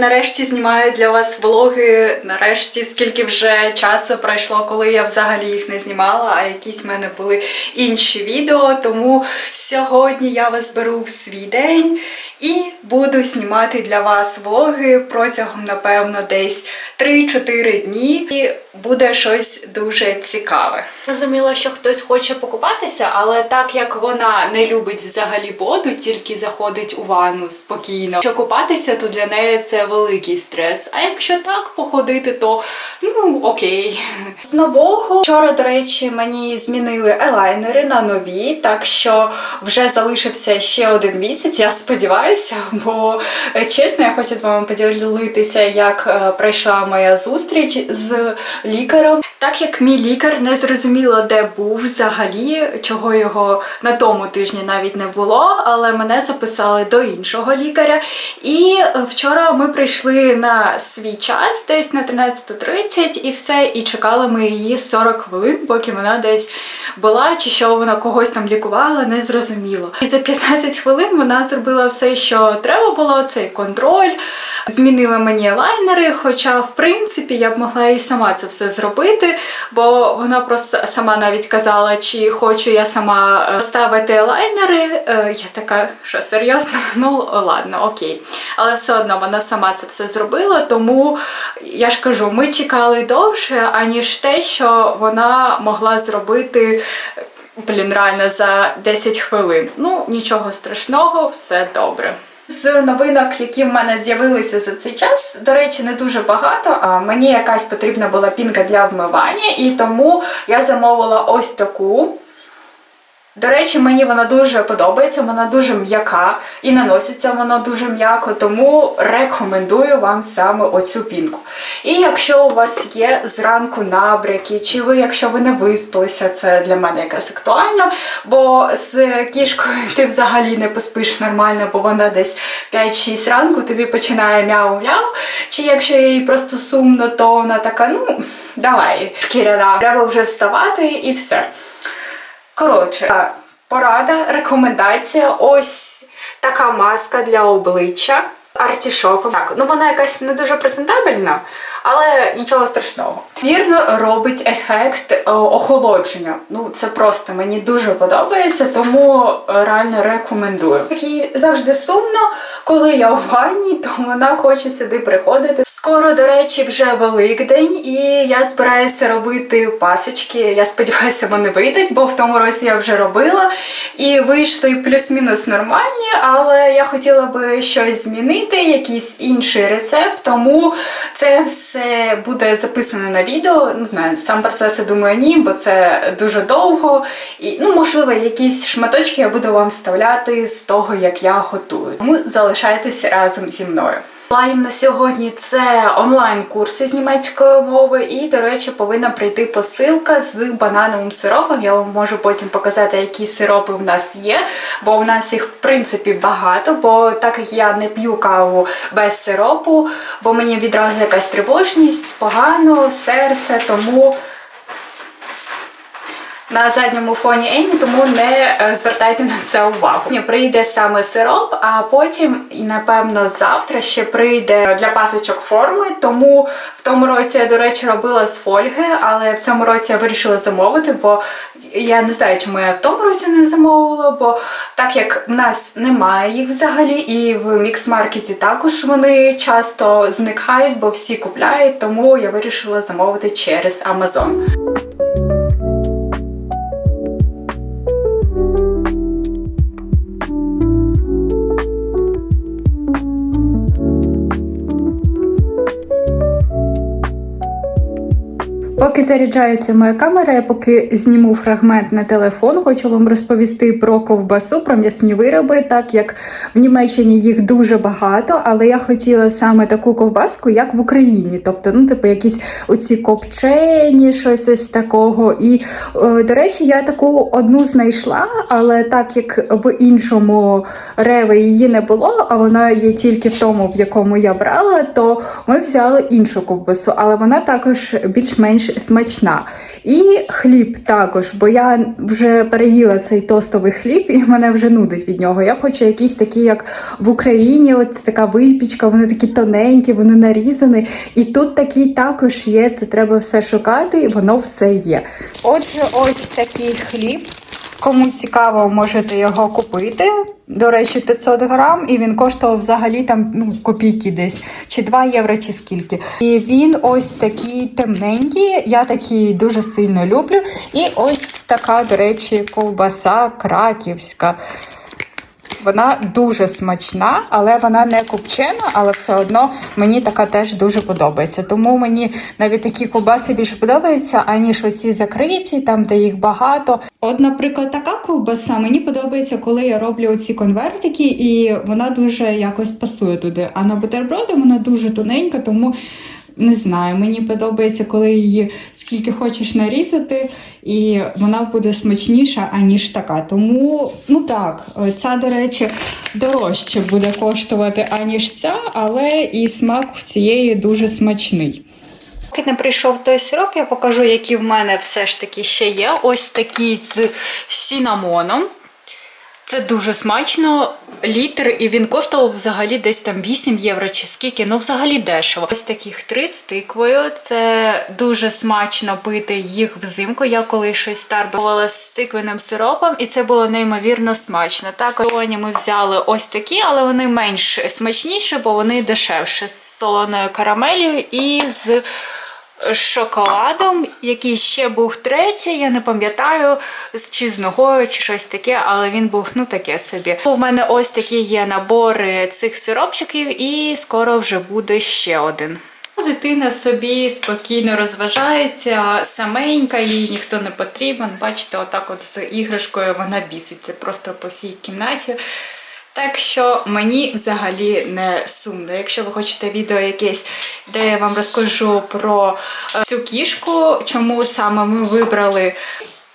нарешті знімаю для вас влоги. Нарешті, скільки вже часу пройшло, коли я взагалі їх не знімала, а якісь в мене були інші відео. Тому сьогодні я вас беру в свій день і буду знімати для вас влоги протягом, напевно, десь 3-4 дні. І буде щось дуже цікаве. Розуміла, що хтось хоче покупатися, але так як вона не любить взагалі воду, тільки заходить у ванну спокійно. Що купатися, то для неї це великий стрес. А якщо так походити, то ну окей. З нового вчора, до речі, мені змінили елайнери на нові, так що вже залишився ще один місяць. Я сподіваюся, бо е, чесно, я хочу з вами поділитися, як е, пройшла моя зустріч з лікарем. Так як мій лікар не зрозуміло, де був взагалі, чого його на тому тижні навіть не було, але мене записали до іншого лікаря. І е, вчора ми прийшли на свій час, десь на 13.30 і все, і чекали ми її 40 хвилин, поки вона десь була, чи що вона когось там лікувала, не зрозуміло. І за 15 хвилин вона зробила все, що треба було, цей контроль, змінила мені лайнери, хоча, в принципі, я б могла і сама це все зробити, бо вона просто сама навіть казала, чи хочу я сама е, ставити лайнери. Е, Я така, що серйозно? Ну ладно, окей. Але все одно вона сама це все зробила, тому я ж кажу, ми чекали довше, аніж те, що вона могла зробити. Блін, реально за 10 хвилин. Ну, нічого страшного, все добре. З новинок, які в мене з'явилися за цей час, до речі, не дуже багато. А мені якась потрібна була пінка для вмивання, і тому я замовила ось таку. До речі, мені вона дуже подобається, вона дуже м'яка і наноситься вона дуже м'яко, тому рекомендую вам саме оцю пінку. І якщо у вас є зранку набряки, чи ви, якщо ви не виспалися, це для мене якраз актуально, бо з кішкою ти взагалі не поспиш нормально, бо вона десь 5-6 ранку тобі починає мяу-мяу. Чи якщо їй просто сумно, то вона така, ну, давай, кіряна, треба вже вставати і все. Коротше, порада, рекомендація. Ось така маска для обличчя. Артішоком. Так, ну вона якась не дуже презентабельна, але нічого страшного. Вірно робить ефект е, охолодження. Ну це просто мені дуже подобається, тому е, реально рекомендую. Такий завжди сумно, коли я в ванні, то вона хоче сюди приходити. Скоро, до речі, вже Великдень, і я збираюся робити пасочки. Я сподіваюся, вони вийдуть, бо в тому році я вже робила. І вийшли плюс-мінус нормальні, але я хотіла би щось змінити, якийсь інший рецепт, тому це все буде записано на відео. Не знаю, сам процес я думаю, ні, бо це дуже довго. І, ну, можливо, якісь шматочки я буду вам вставляти з того, як я готую. Тому залишайтеся разом зі мною. Планів на сьогодні це онлайн-курси з німецької мови, і, до речі, повинна прийти посилка з банановим сиропом. Я вам можу потім показати, які сиропи в нас є, бо в нас їх в принципі багато. Бо так як я не п'ю каву без сиропу, бо мені відразу якась тривожність, погано, серце, тому. На задньому фоні Емі, тому не е, звертайте на це увагу. Прийде саме сироп, а потім, напевно, завтра ще прийде для пасочок форми. Тому в тому році я, до речі, робила з фольги, але в цьому році я вирішила замовити, бо я не знаю, чому я в тому році не замовила, бо так як в нас немає їх взагалі, і в мікс-маркеті також вони часто зникають, бо всі купляють, тому я вирішила замовити через Amazon. Поки заряджається моя камера, я поки зніму фрагмент на телефон, хочу вам розповісти про ковбасу, про м'ясні вироби, так як в Німеччині їх дуже багато, але я хотіла саме таку ковбаску, як в Україні. Тобто, ну, типу, якісь оці копчені, щось ось такого. І, е, до речі, я таку одну знайшла, але так як в іншому реві її не було, а вона є тільки в тому, в якому я брала, то ми взяли іншу ковбасу, але вона також більш-менш більш смачна. І хліб також, бо я вже переїла цей тостовий хліб і мене вже нудить від нього. Я хочу якісь такі, як в Україні, от така випічка, вони такі тоненькі, вони нарізані. І тут такий також є. Це треба все шукати, і воно все є. Отже, ось такий хліб. Кому цікаво, можете його купити. До речі, 500 грам, і він коштував взагалі там ну, копійки десь, чи 2 євро, чи скільки. І він ось такий темненький, я такий дуже сильно люблю. І ось така, до речі, ковбаса краківська. Вона дуже смачна, але вона не копчена, але все одно мені така теж дуже подобається. Тому мені навіть такі ковбаси більше подобаються, аніж оці закриті, там де їх багато. От, наприклад, така ковбаса мені подобається, коли я роблю оці конвертики, і вона дуже якось пасує туди. А на бутерброди вона дуже тоненька, тому не знаю, мені подобається, коли її скільки хочеш нарізати, і вона буде смачніша, аніж така. Тому, ну так, ця, до речі, дорожче буде коштувати, аніж ця, але і смак в цієї дуже смачний. Поки не прийшов той сироп, я покажу, які в мене все ж таки ще є. Ось такі з сінамоном. Це дуже смачно, літр, і він коштував взагалі десь там 8 євро чи скільки, ну взагалі дешево. Ось таких три з тиквою. Це дуже смачно пити їх взимку. Я коли щось старбувала з тиквеним сиропом, і це було неймовірно смачно. Так, сьогодні ми взяли ось такі, але вони менш смачніші, бо вони дешевші з солоною карамелью і з шоколадом, який ще був третій, я не пам'ятаю, чи з ногою, чи щось таке, але він був ну таке собі. У мене ось такі є набори цих сиропчиків, і скоро вже буде ще один. Дитина собі спокійно розважається, саменька, їй ніхто не потрібен. Бачите, отак от з іграшкою вона біситься просто по всій кімнаті. Так що мені взагалі не сумно. Якщо ви хочете відео якесь, де я вам розкажу про е, цю кішку, чому саме ми вибрали,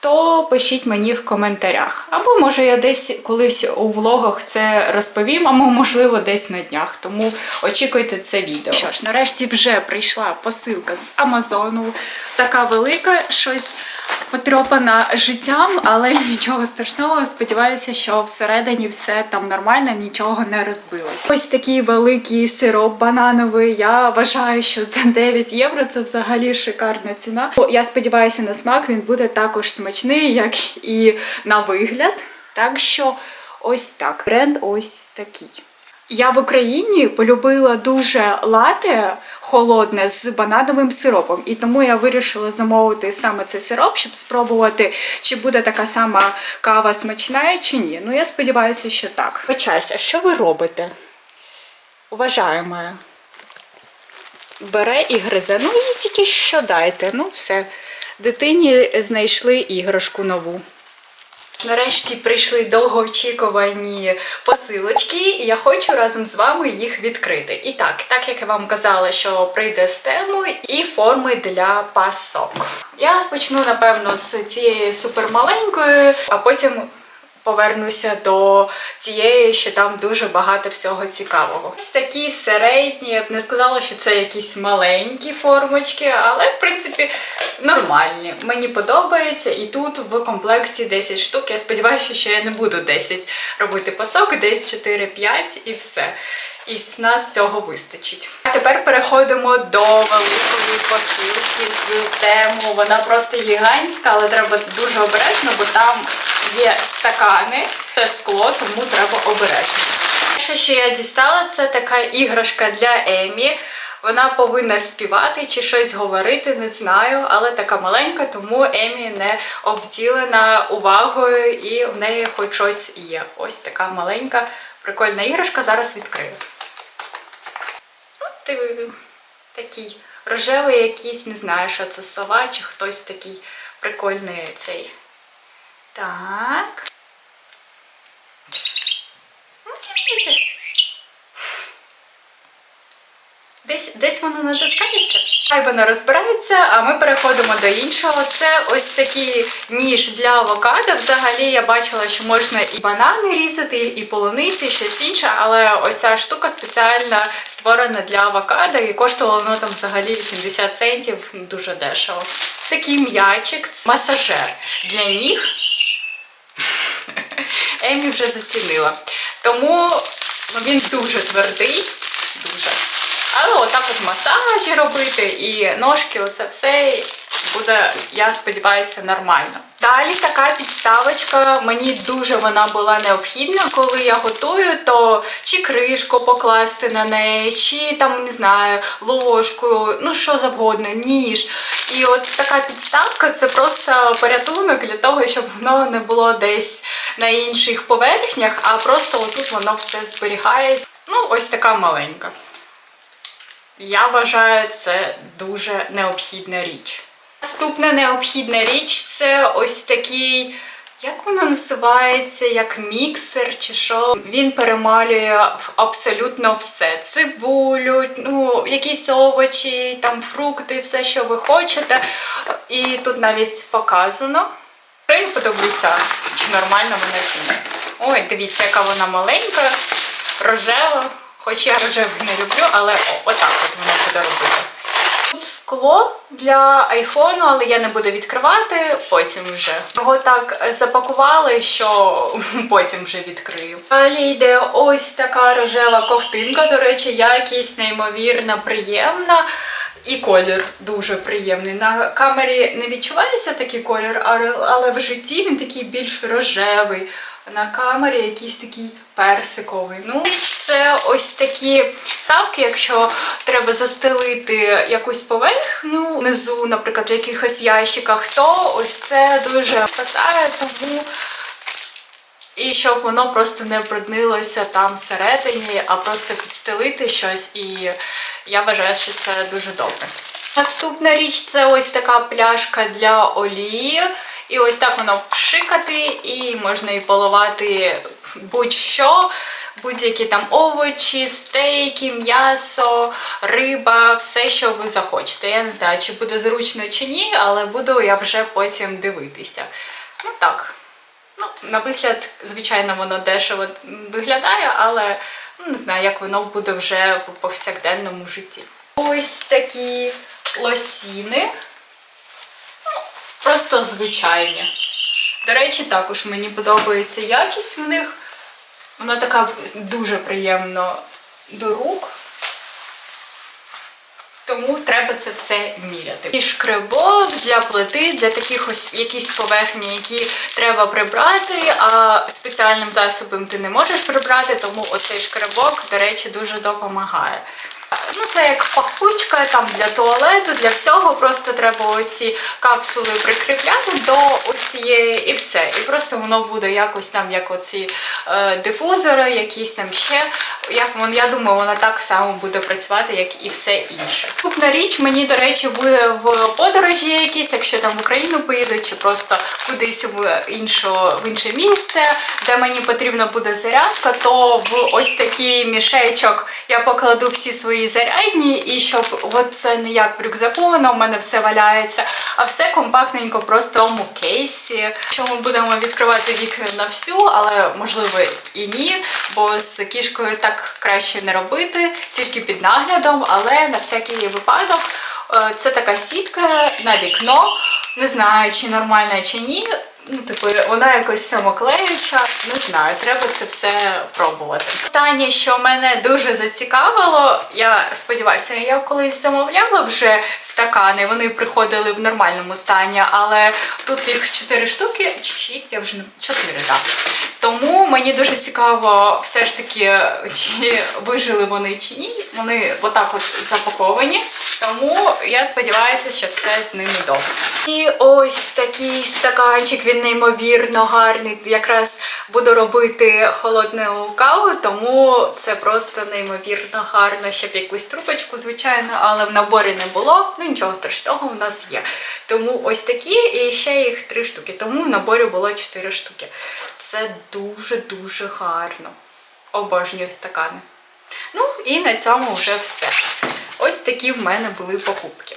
то пишіть мені в коментарях. Або може я десь колись у влогах це розповім, або можливо десь на днях. Тому очікуйте це відео. Що ж, нарешті вже прийшла посилка з Амазону. Така велика, щось потрьопана життям, але нічого страшного. Сподіваюся, що всередині все там нормально, нічого не розбилось. Ось такий великий сироп банановий. Я вважаю, що за 9 євро це взагалі шикарна ціна. Я сподіваюся, на смак він буде також смачний, як і на вигляд. Так що ось так. Бренд ось такий. Я в Україні полюбила дуже лате холодне з банановим сиропом, і тому я вирішила замовити саме цей сироп, щоб спробувати, чи буде така сама кава смачна, чи ні. Ну я сподіваюся, що так. Почайся, що ви робите? Уважаємо. Бере і гризе. Ну їй тільки що дайте. Ну все. Дитині знайшли іграшку нову. Нарешті прийшли довгоочікувані посилочки, і я хочу разом з вами їх відкрити. І так, так як я вам казала, що прийде з тему і форми для пасок. Я почну, напевно, з цієї супермаленької, а потім повернуся до тієї, що там дуже багато всього цікавого. Ось такі середні, я б не сказала, що це якісь маленькі формочки, але в принципі нормальні. Мені подобається, і тут в комплекті 10 штук. Я сподіваюся, що я не буду 10 робити пасок, десь 4-5 і все. І нас цього вистачить. А тепер переходимо до великої посилки з тему. Вона просто гігантська, але треба дуже обережно, бо там є стакани, це скло, тому треба обережно. Перше, що я дістала, це така іграшка для Емі. Вона повинна співати чи щось говорити, не знаю, але така маленька, тому Емі не обділена увагою і в неї хоч щось є. Ось така маленька, прикольна іграшка. Зараз відкрию. От такий рожевий якийсь, не знаю, що це сова, чи хтось такий прикольний цей. Так. Ну, Десь, десь воно натискається. Хай вона розбирається, а ми переходимо до іншого. Це ось такий ніж для авокадо. Взагалі я бачила, що можна і банани різати, і полуниці, і щось інше, але оця штука спеціально створена для авокадо і коштувала воно там взагалі 80 центів, дуже дешево. Такий м'ячик, масажер для ніг. Емі вже зацінила. Тому ну, він дуже твердий, дуже. Але отак от масажі робити і ножки, оце все буде, я сподіваюся, нормально. Далі така підставочка, мені дуже вона була необхідна. Коли я готую, то чи кришку покласти на неї, чи там не знаю, ложку, ну що завгодно, ніж. І от така підставка це просто порятунок для того, щоб воно не було десь на інших поверхнях, а просто отут воно все зберігає. Ну, ось така маленька. Я вважаю, це дуже необхідна річ. Наступна необхідна річ це ось такий, як воно називається, як міксер чи що. Він перемалює абсолютно все: цибулю, ну, якісь овочі, там фрукти, все, що ви хочете. І тут навіть показано. Я подивлюся, чи нормально вона чи ні. Ой, дивіться, яка вона маленька, рожева. Хоч я рожевих не люблю, але о, отак от вона буде робити. Тут скло для айфону, але я не буду відкривати, потім вже. Його так запакували, що потім вже відкрию. Далі йде ось така рожева ковтинка, до речі, якість неймовірно приємна. І колір дуже приємний. На камері не відчувається такий колір, але- в житті він такий більш рожевий. На камері якийсь такий персиковий. Ну, це ось такі тапки, якщо треба застелити якусь поверхню внизу, наприклад, в якихось ящиках, то ось це дуже спасає, тому і щоб воно просто не бруднилося там всередині, а просто підстелити щось, і я вважаю, що це дуже добре. Наступна річ це ось така пляшка для олії. І ось так воно пшикати, і можна і поливати будь-що, будь-які там овочі, стейки, м'ясо, риба, все, що ви захочете. Я не знаю, чи буде зручно чи ні, але буду я вже потім дивитися. Ну так. Ну, на вигляд, звичайно, воно дешево виглядає, але ну, не знаю, як воно буде вже в повсякденному житті. Ось такі лосіни. Ну, просто звичайні. До речі, також мені подобається якість в них. Вона така дуже приємна до рук. Тому треба це все міряти. І шкребок для плити, для таких ось якісь поверхні, які треба прибрати, а спеціальним засобом ти не можеш прибрати, тому оцей шкребок, до речі, дуже допомагає. Ну, це як пахучка там для туалету, для всього. Просто треба оці капсули прикріпляти до оцієї і все. І просто воно буде якось там, як оці е, дифузори, якісь там ще. Як я думаю, вона так само буде працювати, як і все інше. Наступна річ мені, до речі, буде в подорожі якісь, якщо там в Україну поїду, чи просто кудись в іншу, в інше місце, де мені потрібна буде зарядка, то в ось такий мішечок я покладу всі свої зарядні, і щоб от це не як в рюкзаку, воно в мене все валяється, а все компактненько просто в тому кейсі. Що ми будемо відкривати вікна на всю, але можливо і ні, бо з кішкою так краще не робити, тільки під наглядом, але на всякий випадок. е, Це така сітка на вікно. Не знаю, чи нормальна, чи ні. Ну, типу, вона якось самоклеюча, не знаю, треба це все пробувати. Останнє, що мене дуже зацікавило, я сподіваюся, я колись замовляла вже стакани, вони приходили в нормальному стані, але тут їх 4 штуки, чи 6, я вже не 4, так. Тому мені дуже цікаво, все ж таки, чи вижили вони чи ні. Вони отак от запаковані. Тому я сподіваюся, що все з ними добре. І ось такий стаканчик, він неймовірно гарний. Якраз буду робити холодну каву, тому це просто неймовірно гарно. Ще б якусь трубочку, звичайно, але в наборі не було. Ну нічого страшного, в нас є. Тому ось такі, і ще їх три штуки. Тому в наборі було чотири штуки. Це дуже-дуже гарно. Обожнюю стакани. Ну і на цьому вже все. Ось такі в мене були покупки.